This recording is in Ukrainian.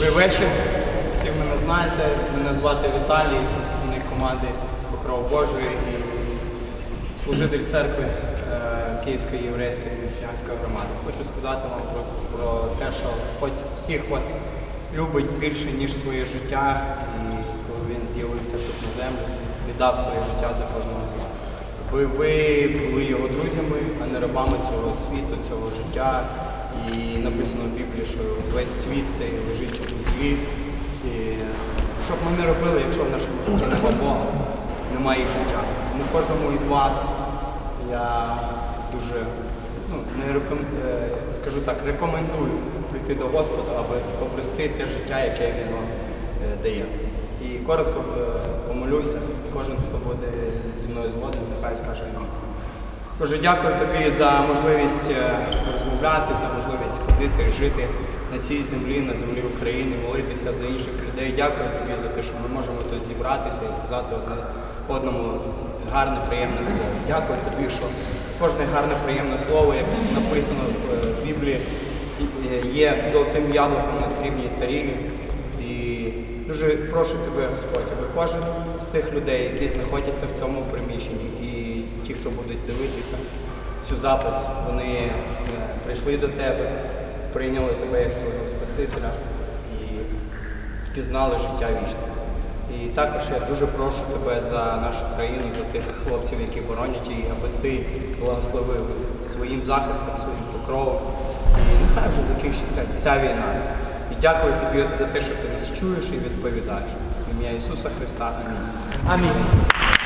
Добрий вечір. Всі мене знаєте. Мене звати Віталій, представник команди Покров Божої і служитель церкви е, Київської єврейської християнської громади. Хочу сказати вам про, про те, що Господь всіх вас любить більше, ніж своє життя, і коли він з'явився тут на землю, віддав своє життя за кожного з вас. Ви, ви були його друзями, а не рабами цього світу, цього життя. І написано в Біблії, що весь світ цей лежить у злі. І що б ми не робили, якщо в нашому житті немає Бога, немає життя. Тому кожному із вас я дуже ну, не реком... е, скажу так, рекомендую прийти до Господа, аби обрести те життя, яке Він вам е, дає. І коротко е, помолюся, кожен, хто буде зі мною згоден, нехай скаже нам. Боже, дякую тобі за можливість е, розмовляти, за можливість ходити, жити на цій землі, на землі України, молитися за інших людей. Дякую тобі за те, що ми можемо тут зібратися і сказати одному гарне, приємне слово. Дякую тобі, що кожне гарне, приємне слово, як написано в е, Біблії, є золотим яблуком на срібній тарілі. І дуже прошу тебе, Господь, аби кожен з цих людей, які знаходяться в цьому приміщенні, і ті, хто будуть дивитися цю запис, вони е, прийшли до тебе, прийняли тебе як свого Спасителя і пізнали життя вічне. І також я дуже прошу тебе за нашу країну, за тих хлопців, які боронять її, аби ти благословив своїм захистом, своїм покровом. І нехай вже закінчиться ця війна. І дякую тобі за те, що ти нас чуєш і відповідаєш. В ім'я Ісуса Христа. Амінь. Амінь.